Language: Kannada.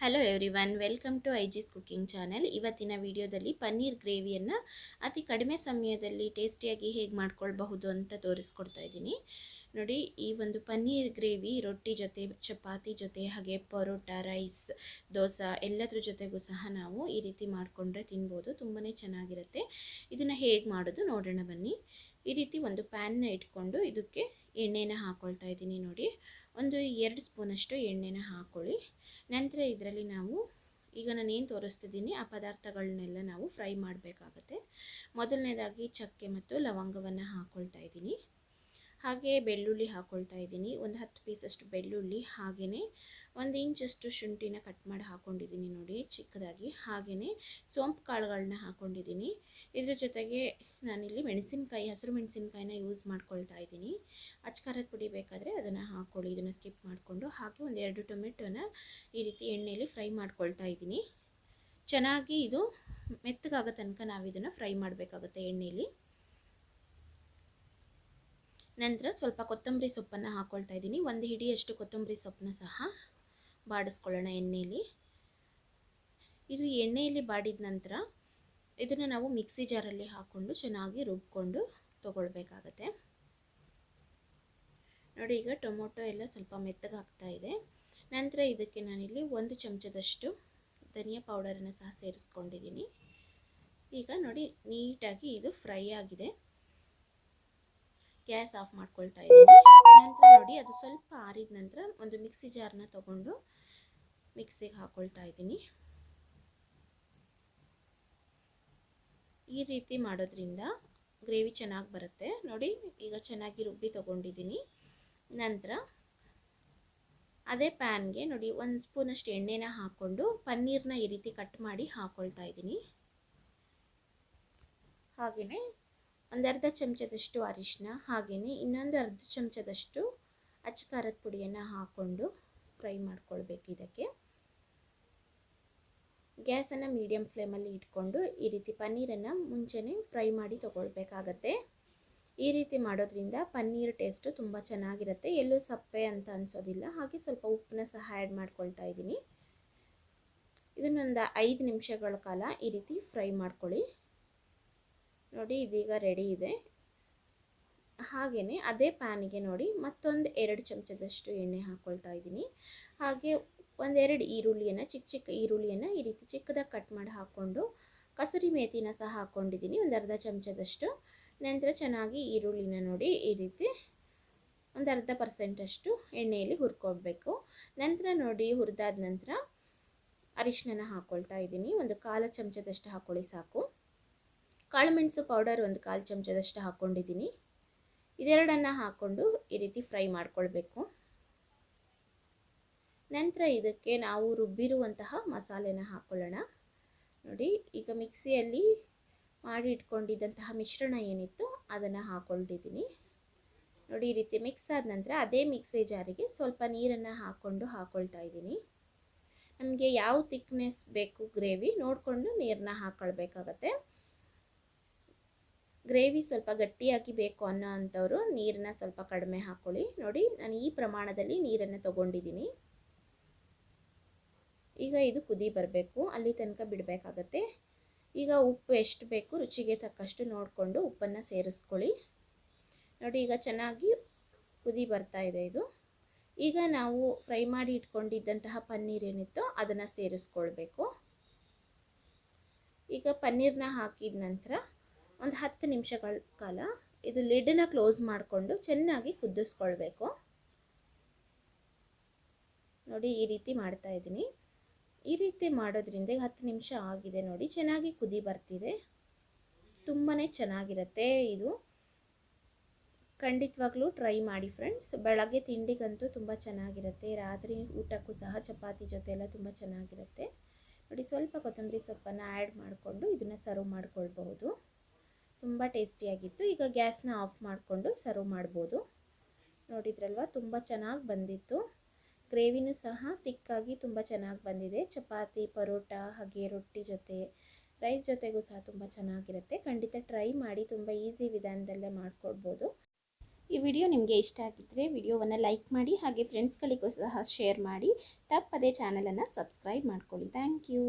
Hello every one welcome to ಐಜಿಸ್ ಜಿಸ್ ಕುಕಿಂಗ್ ಚಾನೆಲ್ ಇವತ್ತಿನ ವಿಡಿಯೋದಲ್ಲಿ ಪನ್ನೀರ್ ಗ್ರೇವಿಯನ್ನು ಅತಿ ಕಡಿಮೆ ಸಮಯದಲ್ಲಿ ಟೇಸ್ಟಿಯಾಗಿ ಹೇಗೆ ಮಾಡ್ಕೊಳ್ಬಹುದು ಅಂತ ತೋರಿಸ್ಕೊಡ್ತಾ ಇದ್ದೀನಿ. ನೋಡಿ, ಈ ಒಂದು ಪನ್ನೀರ್ ಗ್ರೇವಿ ರೊಟ್ಟಿ ಜೊತೆ, ಚಪಾತಿ ಜೊತೆ, ಹಾಗೆ ಪರೋಟ, ರೈಸ್, ದೋಸೆ ಎಲ್ಲದ್ರ ಜೊತೆಗೂ ಸಹ ನಾವು ಈ ರೀತಿ ಮಾಡಿಕೊಂಡ್ರೆ ತಿನ್ಬೋದು ತುಂಬಾ ಚೆನ್ನಾಗಿರುತ್ತೆ. ಇದನ್ನು ಹೇಗೆ ಮಾಡೋದು ನೋಡೋಣ ಬನ್ನಿ. ಈ ರೀತಿ ಒಂದು ಪ್ಯಾನ್ನ ಇಟ್ಕೊಂಡು ಇದಕ್ಕೆ ಎಣ್ಣೆನ ಹಾಕ್ಕೊಳ್ತಾ ಇದ್ದೀನಿ ನೋಡಿ. ಒಂದು ಎರಡು ಸ್ಪೂನಷ್ಟು ಎಣ್ಣೆನ ಹಾಕ್ಕೊಳ್ಳಿ ನಂತರ ಇದರಲ್ಲಿ ನಾವು ಈಗ ನಾನು ಏನು ತೋರಿಸ್ತಿದ್ದೀನಿ, ಆ ಪದಾರ್ಥಗಳನ್ನೆಲ್ಲ ನಾವು ಫ್ರೈ ಮಾಡಬೇಕಾಗತ್ತೆ. ಮೊದಲನೇದಾಗಿ ಚಕ್ಕೆ ಮತ್ತು ಲವಂಗವನ್ನು ಹಾಕ್ಕೊಳ್ತಾ ಇದ್ದೀನಿ. ಹಾಗೆ ಬೆಳ್ಳುಳ್ಳಿ ಹಾಕ್ಕೊಳ್ತಾ ಇದ್ದೀನಿ. ಒಂದು ಹತ್ತು ಪೀಸಷ್ಟು ಬೆಳ್ಳುಳ್ಳಿ ಹಾಗೆಯೇ ಒಂದು ಇಂಚಷ್ಟು ಶುಂಠಿನ ಕಟ್ ಮಾಡಿ ಹಾಕ್ಕೊಂಡಿದ್ದೀನಿ ನೋಡಿ, ಚಿಕ್ಕದಾಗಿ. ಹಾಗೆಯೇ ಸೋಂಪು ಕಾಳುಗಳನ್ನ ಹಾಕ್ಕೊಂಡಿದ್ದೀನಿ ಇದ್ರ ಜೊತೆಗೆ ನಾನಿಲ್ಲಿ ಮೆಣಸಿನಕಾಯಿ, ಹಸಿರು ಮೆಣಸಿನ್ಕಾಯಿನ ಯೂಸ್ ಮಾಡ್ಕೊಳ್ತಾ ಇದ್ದೀನಿ. ಅಚ್ಕಾರದ ಪುಡಿ ಬೇಕಾದರೆ ಅದನ್ನು ಹಾಕ್ಕೊಳ್ಳಿ ಇದನ್ನು ಸ್ಕಿಪ್ ಮಾಡಿಕೊಂಡು. ಹಾಗೆ ಒಂದು ಎರಡು ಟೊಮೆಟೊನ ಈ ರೀತಿ ಎಣ್ಣೆಯಲ್ಲಿ ಫ್ರೈ ಮಾಡ್ಕೊಳ್ತಾ ಇದ್ದೀನಿ. ಚೆನ್ನಾಗಿ ಇದು ಮೆತ್ತಗಾಗೋ ತನಕ ನಾವು ಇದನ್ನು ಫ್ರೈ ಮಾಡಬೇಕಾಗುತ್ತೆ ಎಣ್ಣೆಯಲ್ಲಿ ನಂತರ ಸ್ವಲ್ಪ ಕೊತ್ತಂಬರಿ ಸೊಪ್ಪನ್ನು ಹಾಕ್ಕೊಳ್ತಾ ಇದ್ದೀನಿ. ಒಂದು ಹಿಡಿಯಷ್ಟು ಕೊತ್ತಂಬರಿ ಸೊಪ್ಪನ್ನ ಸಹ ಬಾಡಿಸ್ಕೊಳ್ಳೋಣ ಎಣ್ಣೆಯಲ್ಲಿ ಇದು ಎಣ್ಣೆಯಲ್ಲಿ ಬಾಡಿದ ನಂತರ ಇದನ್ನು ನಾವು ಮಿಕ್ಸಿ ಜಾರಲ್ಲಿ ಹಾಕ್ಕೊಂಡು ಚೆನ್ನಾಗಿ ರುಬ್ಕೊಂಡು ತೊಗೊಳ್ಬೇಕಾಗತ್ತೆ. ನೋಡಿ, ಈಗ ಟೊಮೊಟೊ ಎಲ್ಲ ಸ್ವಲ್ಪ ಮೆತ್ತಗಾಗ್ತಾ ಇದೆ. ನಂತರ ಇದಕ್ಕೆ ನಾನಿಲ್ಲಿ ಒಂದು ಚಮಚದಷ್ಟು ಧನಿಯಾ ಪೌಡರನ್ನು ಸಹ ಸೇರಿಸ್ಕೊಂಡಿದ್ದೀನಿ. ಈಗ ನೋಡಿ, ನೀಟಾಗಿ ಇದು ಫ್ರೈ ಆಗಿದೆ. ಗ್ಯಾಸ್ ಆಫ್ ಮಾಡ್ಕೊಳ್ತಾ ಇದ್ದೀನಿ. ನಂತರ ನೋಡಿ, ಅದು ಸ್ವಲ್ಪ ಆರಿದ ನಂತರ ಒಂದು ಮಿಕ್ಸಿ ಜಾರ್ನ ತಗೊಂಡು ಮಿಕ್ಸಿಗೆ ಹಾಕ್ಕೊಳ್ತಾ ಇದ್ದೀನಿ. ಈ ರೀತಿ ಮಾಡೋದ್ರಿಂದ ಗ್ರೇವಿ ಚೆನ್ನಾಗಿ ಬರುತ್ತೆ. ನೋಡಿ, ಈಗ ಚೆನ್ನಾಗಿ ರುಬ್ಬಿ ತೊಗೊಂಡಿದ್ದೀನಿ. ನಂತರ ಅದೇ ಪ್ಯಾನ್ಗೆ ನೋಡಿ, ಒಂದು ಸ್ಪೂನಷ್ಟು ಎಣ್ಣೆನ ಹಾಕ್ಕೊಂಡು ಪನ್ನೀರ್ನ ಈ ರೀತಿ ಕಟ್ ಮಾಡಿ ಹಾಕ್ಕೊಳ್ತಾ ಇದ್ದೀನಿ. ಹಾಗೆಯೇ ಒಂದು ಅರ್ಧ ಚಮಚದಷ್ಟು ಅರಿಶಿನ ಹಾಗೆಯೇ ಇನ್ನೊಂದು ಅರ್ಧ ಚಮಚದಷ್ಟು ಅಚ್ಚ ಖಾರದ ಪುಡಿಯನ್ನು ಹಾಕ್ಕೊಂಡು ಫ್ರೈ ಮಾಡ್ಕೊಳ್ಬೇಕು ಇದಕ್ಕೆ. ಗ್ಯಾಸನ್ನು ಮೀಡಿಯಮ್ ಫ್ಲೇಮಲ್ಲಿ ಇಟ್ಕೊಂಡು ಈ ರೀತಿ ಪನ್ನೀರನ್ನು ಮುಂಚೆನೇ ಫ್ರೈ ಮಾಡಿ ತೊಗೊಳ್ಬೇಕಾಗತ್ತೆ. ಈ ರೀತಿ ಮಾಡೋದ್ರಿಂದ ಪನ್ನೀರ್ ಟೇಸ್ಟು ತುಂಬ ಚೆನ್ನಾಗಿರುತ್ತೆ. ಎಲ್ಲೂ ಸಪ್ಪೆ ಅಂತ ಅನಿಸೋದಿಲ್ಲ. ಹಾಗೆ ಸ್ವಲ್ಪ ಉಪ್ಪನ್ನ ಸಹ ಆ್ಯಡ್ ಮಾಡ್ಕೊಳ್ತಾ ಇದ್ದೀನಿ. ಇದನ್ನೊಂದು ಐದು ನಿಮಿಷಗಳ ಕಾಲ ಈ ರೀತಿ ಫ್ರೈ ಮಾಡ್ಕೊಳ್ಳಿ. ನೋಡಿ, ಇದೀಗ ರೆಡಿ ಇದೆ. ಹಾಗೆಯೇ ಅದೇ ಪ್ಯಾನಿಗೆ ನೋಡಿ ಮತ್ತೊಂದು ಎರಡು ಚಮಚದಷ್ಟು ಎಣ್ಣೆ ಹಾಕ್ಕೊಳ್ತಾ ಇದ್ದೀನಿ. ಹಾಗೆ ಒಂದೆರಡು ಈರುಳ್ಳಿಯನ್ನು, ಚಿಕ್ಕ ಚಿಕ್ಕ ಈರುಳ್ಳಿಯನ್ನು ಈ ರೀತಿ ಚಿಕ್ಕದಾಗಿ ಕಟ್ ಮಾಡಿ ಹಾಕ್ಕೊಂಡು ಕಸೂರಿ ಮೇಥಿನ ಸಹ ಹಾಕ್ಕೊಂಡಿದ್ದೀನಿ ಒಂದು ಅರ್ಧ ಚಮಚದಷ್ಟು. ನಂತರ ಚೆನ್ನಾಗಿ ಈರುಳ್ಳಿನ ನೋಡಿ ಈ ರೀತಿ ಒಂದು ಅರ್ಧ ಪರ್ಸೆಂಟಷ್ಟು ಎಣ್ಣೆಯಲ್ಲಿ ಹುರ್ಕೊಳ್ಬೇಕು ನಂತರ ನೋಡಿ, ಹುರಿದಾದ ನಂತರ ಅರಿಶಿನ ಹಾಕ್ಕೊಳ್ತಾ ಇದ್ದೀನಿ. ಒಂದು ಕಾಲು ಚಮಚದಷ್ಟು ಹಾಕ್ಕೊಳ್ಳಿ ಸಾಕು. ಕಾಳುಮೆಣಸು ಪೌಡರ್ ಒಂದು ಕಾಲು ಚಮಚದಷ್ಟು ಹಾಕ್ಕೊಂಡಿದ್ದೀನಿ ಇದೆರಡನ್ನು ಹಾಕ್ಕೊಂಡು ಈ ರೀತಿ ಫ್ರೈ ಮಾಡ್ಕೊಳ್ಬೇಕು. ನಂತರ ಇದಕ್ಕೆ ನಾವು ರುಬ್ಬಿರುವಂತಹ ಮಸಾಲೆನ ಹಾಕ್ಕೊಳ್ಳೋಣ ನೋಡಿ, ಈಗ ಮಿಕ್ಸಿಯಲ್ಲಿ ಮಾಡಿ ಇಟ್ಕೊಂಡಿದ್ದಂತಹ ಮಿಶ್ರಣ ಏನಿತ್ತು ಅದನ್ನು ಹಾಕ್ಕೊಂಡಿದ್ದೀನಿ ನೋಡಿ, ಈ ರೀತಿ ಮಿಕ್ಸ್ ಆದ ನಂತರ ಅದೇ ಮಿಕ್ಸಿ ಜಾರಿಗೆ ಸ್ವಲ್ಪ ನೀರನ್ನು ಹಾಕ್ಕೊಂಡು ಹಾಕ್ಕೊಳ್ತಾ ಇದ್ದೀನಿ. ನಮಗೆ ಯಾವ ತಿಕ್ನೆಸ್ ಬೇಕು ಗ್ರೇವಿ ನೋಡಿಕೊಂಡು ನೀರನ್ನ ಹಾಕ್ಕೊಳ್ಬೇಕಾಗತ್ತೆ ಗ್ರೇವಿ ಸ್ವಲ್ಪ ಗಟ್ಟಿಯಾಗಿ ಬೇಕು ಅನ್ನೋ ಅಂಥವ್ರು ನೀರನ್ನ ಸ್ವಲ್ಪ ಕಡಿಮೆ ಹಾಕ್ಕೊಳ್ಳಿ ನೋಡಿ, ನಾನು ಈ ಪ್ರಮಾಣದಲ್ಲಿ ನೀರನ್ನು ತಗೊಂಡಿದ್ದೀನಿ. ಈಗ ಇದು ಕುದಿ ಬರಬೇಕು. ಅಲ್ಲಿ ತನಕ ಬಿಡಬೇಕಾಗತ್ತೆ. ಈಗ ಉಪ್ಪು ಎಷ್ಟು ಬೇಕು ರುಚಿಗೆ ತಕ್ಕಷ್ಟು ನೋಡಿಕೊಂಡು ಉಪ್ಪನ್ನು ಸೇರಿಸ್ಕೊಳ್ಳಿ. ನೋಡಿ, ಈಗ ಚೆನ್ನಾಗಿ ಕುದಿ ಬರ್ತಾ ಇದೆ ಇದು. ಈಗ ನಾವು ಫ್ರೈ ಮಾಡಿ ಇಟ್ಕೊಂಡಿದ್ದಂತಹ ಪನ್ನೀರ್ ಏನಿತ್ತೋ ಅದನ್ನು ಸೇರಿಸ್ಕೊಳ್ಬೇಕು. ಈಗ ಪನ್ನೀರನ್ನ ಹಾಕಿದ ನಂತರ ಒಂದು ಹತ್ತು ನಿಮಿಷಗಳ ಕಾಲ ಇದು ಲಿಡ್ನ ಕ್ಲೋಸ್ ಮಾಡಿಕೊಂಡು ಚೆನ್ನಾಗಿ ಕುದಿಸ್ಕೊಳ್ಬೇಕು. ನೋಡಿ, ಈ ರೀತಿ ಮಾಡ್ತಾ ಇದ್ದೀನಿ. ಈ ರೀತಿ ಮಾಡೋದ್ರಿಂದ ಹತ್ತು ನಿಮಿಷ ಆಗಿದೆ ನೋಡಿ, ಚೆನ್ನಾಗಿ ಕುದಿ ಬರ್ತಿದೆ. ತುಂಬಾ ಚೆನ್ನಾಗಿರುತ್ತೆ ಇದು. ಖಂಡಿತವಾಗ್ಲೂ ಟ್ರೈ ಮಾಡಿ ಫ್ರೆಂಡ್ಸ್ ಬೆಳಗ್ಗೆ ತಿಂಡಿಗಂತೂ ತುಂಬ ಚೆನ್ನಾಗಿರುತ್ತೆ. ರಾತ್ರಿ ಊಟಕ್ಕೂ ಸಹ ಚಪಾತಿ ಜೊತೆ ಎಲ್ಲ ತುಂಬ ಚೆನ್ನಾಗಿರುತ್ತೆ. ನೋಡಿ, ಸ್ವಲ್ಪ ಕೊತ್ತಂಬರಿ ಸೊಪ್ಪನ್ನು ಆ್ಯಡ್ ಮಾಡಿಕೊಂಡು ಇದನ್ನು ಸರ್ವ್ ಮಾಡ್ಕೊಳ್ಬಹುದು. ತುಂಬ ಟೇಸ್ಟಿಯಾಗಿತ್ತು. ಈಗ ಗ್ಯಾಸ್ನ ಆಫ್ ಮಾಡಿಕೊಂಡು ಸರ್ವ್ ಮಾಡ್ಬೋದು. ನೋಡಿದ್ರಲ್ವ? ತುಂಬ ಚೆನ್ನಾಗಿ ಬಂದಿತ್ತು. ಗ್ರೇವಿನೂ ಸಹ ತಿಕ್ಕಾಗಿ ತುಂಬ ಚೆನ್ನಾಗಿ ಬಂದಿದೆ. ಚಪಾತಿ, ಪರೋಟ, ಹಾಗೆ ರೊಟ್ಟಿ ಜೊತೆ, ರೈಸ್ ಜೊತೆಗೂ ಸಹ ತುಂಬ ಚೆನ್ನಾಗಿರುತ್ತೆ. ಖಂಡಿತ ಟ್ರೈ ಮಾಡಿ ತುಂಬ ಈಸಿ ವಿಧಾನದಲ್ಲೇ ಮಾಡಿಕೊಡ್ಬೋದು. ಈ ವಿಡಿಯೋ ನಿಮಗೆ ಇಷ್ಟ ಆಗಿದ್ದರೆ ವಿಡಿಯೋವನ್ನು ಲೈಕ್ ಮಾಡಿ, ಹಾಗೆ ಫ್ರೆಂಡ್ಸ್ಗಳಿಗೂ ಸಹ ಶೇರ್ ಮಾಡಿ. ತಪ್ಪದೇ ಚಾನಲನ್ನು ಸಬ್ಸ್ಕ್ರೈಬ್ ಮಾಡ್ಕೊಳ್ಳಿ. Thank you